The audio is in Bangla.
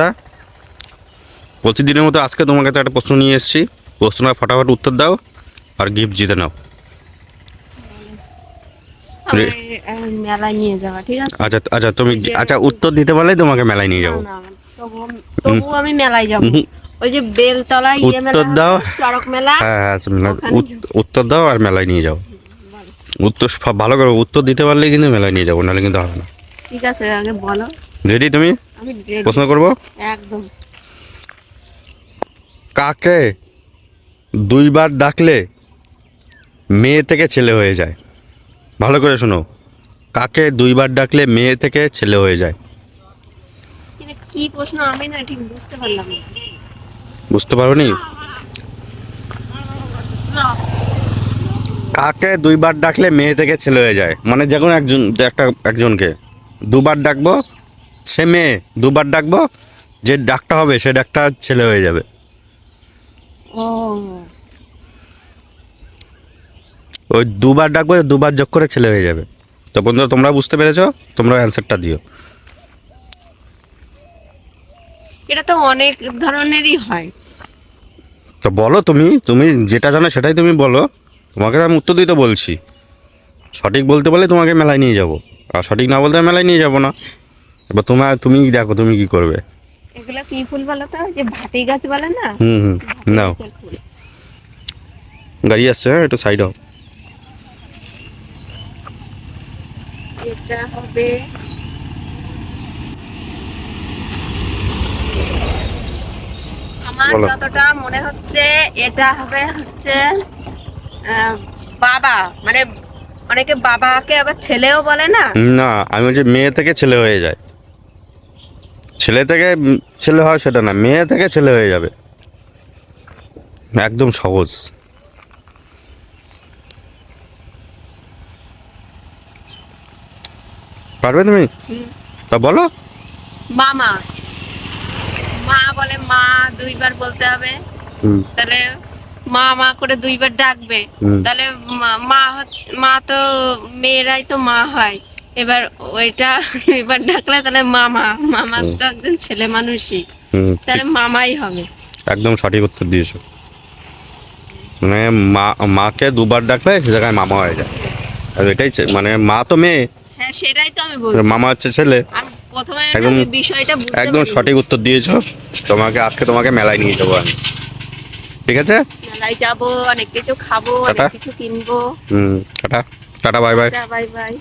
দা প্রতিদিনের মতো আজকে তোমার কাছে একটা প্রশ্ন নিয়ে এসেছি। প্রশ্নটা ফটাফট উত্তর দাও আর গিফট জিতে নাও। আচ্ছা আচ্ছা তুমি আচ্ছা উত্তর দিতে তোমাকে মেলায় নিয়ে যাব। না, না, তবুও তবুও আমি মেলায় যাব। ওই যে বেলতলা ইয়ে উত্তর দাও। চড়ক মেলা হ্যাঁ হ্যাঁ আচ্ছা, উত্তর দাও আর মেলায় নিয়ে যাও। উত্তর সব ভালো করে উত্তর দিতে পারলে কিন্তু মেলায় নিয়ে যাব নাহলে কিন্তু হবে না। ঠিক আছে আগে বলো। রেডি তুমি। প্রশ্ন করব? একদম। কাকে দুইবার ডাকলে মেয়ে থেকে ছেলে হয়ে যায়? ভালো করে শোনো। কাকে দুইবার ডাকলে মেয়ে থেকে ছেলে হয়ে যায়? কি প্রশ্ন? আমি না ঠিক বুঝতে পারলাম না। বুঝতে পারো নি। কাকে দুইবার ডাকলে মেয়ে থেকে ছেলে হয়ে যায়? মানে যে কোনো একজন একটা একজনকে। দুবার ডাকবো সে মেয়ে দুবার ডাকবো যে ডাকটা হবে সে ডাকটা ছেলে হয়ে যাবে। ওই দুবার ডাকবো দুবার যোগ করে ছেলে হয়ে যাবে। তো বন্ধুরা তোমরা বুঝতে পেরেছ? তোমরা অ্যান্সারটা দিও। এটা তো অনেক ধরনেরই হয়। তো বলো তুমি তুমি যেটা জানো সেটাই তুমি বলো। তোমাকে আমি উত্তর দিতে বলছি। সঠিক বলতে বলে তোমাকে মেলায় নিয়ে যাব। আর সঠিক না বলতে মেলায় নিয়ে যাব না। এবার তোমার তুমি দেখো তুমি কি করবে? এগুলো কি ফুল বলো তো? যে ভাটি গাছ বলে না? হুম হুম নাও। গাড়ি আসছে হ্যাঁ একটু সাইড হও। এটা হবে আমার যতটা মনে হচ্ছে এটা হবে হচ্ছে বাবা। মানে অনেকে বাবাকে আবার ছেলেও বলে না? না আমি বলছি মেয়ে থেকে ছেলে হয়ে যায়। ছেলে থেকে ছেলে হয় সেটা না মেয়ে থেকে ছেলে হয়ে যাবে। একদম সহজ। পারবে তুমি? তা বলো। মামা। মা বলে মা দুইবার বলতে হবে। তাহলে মা মা করে দুইবার ডাকবে। তাহলে মা- মা হচ্ছে মা তো মেয়েরাই তো মা হয়। এবার ওইটা এবার ডাকলে তাহলে মামা মামা তো একজন ছেলে মানুষই। তাহলে মামাই হবে। একদম সঠিক উত্তর দিয়েছ। মানে মা মাকে দুবার ডাকলে সে জায়গায় মামা হয়ে যায়। আর এটাই মানে মা তো মেয়ে। হ্যাঁ সেটাই তো আমি বলছি। মামা হচ্ছে ছেলে। একদম- বিষয়টা একদম সঠিক উত্তর দিয়েছ। তোমাকে আজকে তোমাকে মেলায় নিয়ে যাব আমি। ঠিক আছে? মেলায় যাব অনেক কিছু খাব অনেক। কিছু কিনবো। হুম tata. Tata bye bye. Bye bye.